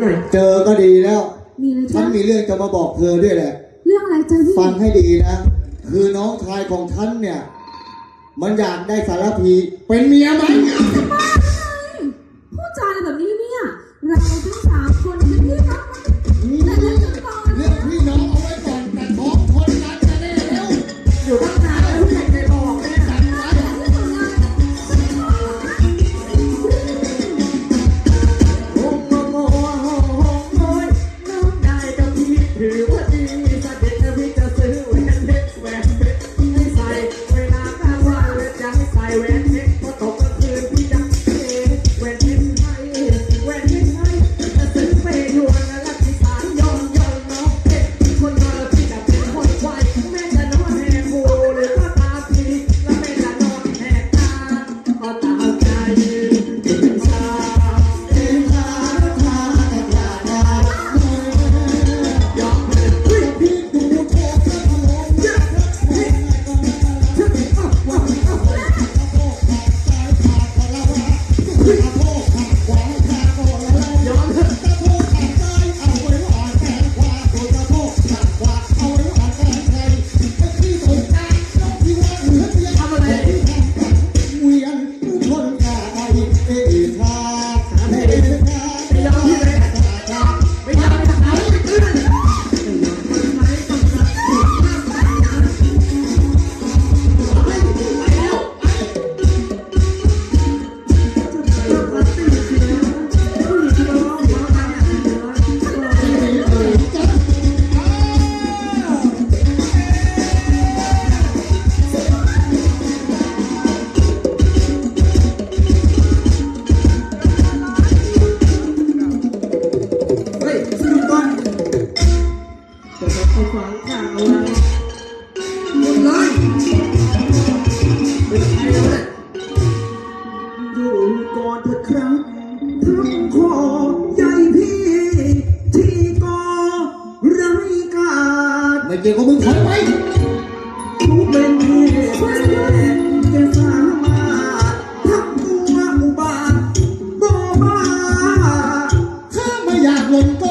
หน่อยเจอก็ดีแล้ว มีอะไรฉัจ๊ะนมีเรื่องจะมาบอกเธอด้วยแหละ เรื่องอะไรจ๊ะพี่ฟังให้ดีนะ คือน้องชายของฉันเนี่ย มันอยากได้สารพีเป็นเมียมัน หมดเลยเป็นไงแล้วเนี่ยดูก่อนเถอะครับทั้งคอใหญ่พี่ ที่ก่อไร้กาดไม่เกี่ยวกับมึงถอยไปผู้เป็นเหตุจะสามารถทำตัวอุบาทบ่บ้าถ้าไม่อยากหล่นโก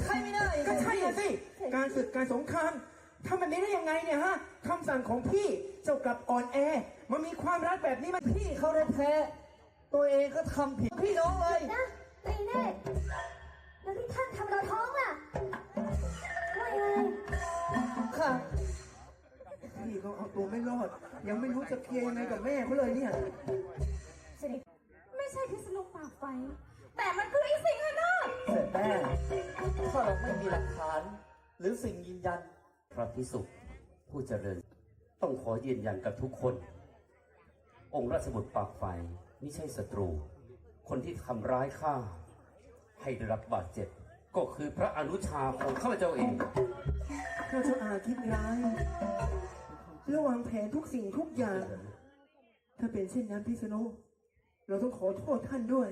ใช่ไม่ได้ก็ใช่อะสิ การศึกการสงครามทำแบบนี้ได้ยังไงเนี่ยฮะคำสั่งของพี่เจ้ากลับอ่อนแอ มันมีความรักแบบนี้มันพี่เขาแท้ๆตัวเองก็ทำผิดพี่น้องเลยนะตีแน่แล้วที่ท่านทำเราท้องล่ะว่ายังไงค่ะพี่เขาเอาตัวไม่รอด ยังไม่รู้จะเคลียร์ยังไงกับแม่เขาเลยเนี่ยเสด็จไม่ใช่พิษณุปากไฟ ถ้าเราไม่มีหลักฐาน หรือสิ่งยืนยัน พระพิสุผู้เจริญ ต้องขอยืนยันกับทุกคน องค์ราชบุตรปากไฟไม่ใช่ศัตรู คนที่ทำร้ายข้าให้ได้รับบาดเจ็บ ก็คือพระอนุชาของข้าพเจ้าเอง ข้าเจ้าอาคิดร้ายระวางแผนทุกสิ่งทุกอย่าง ถ้าเป็นเช่นนั้นพิษณุเราต้องขอโทษท่านด้วย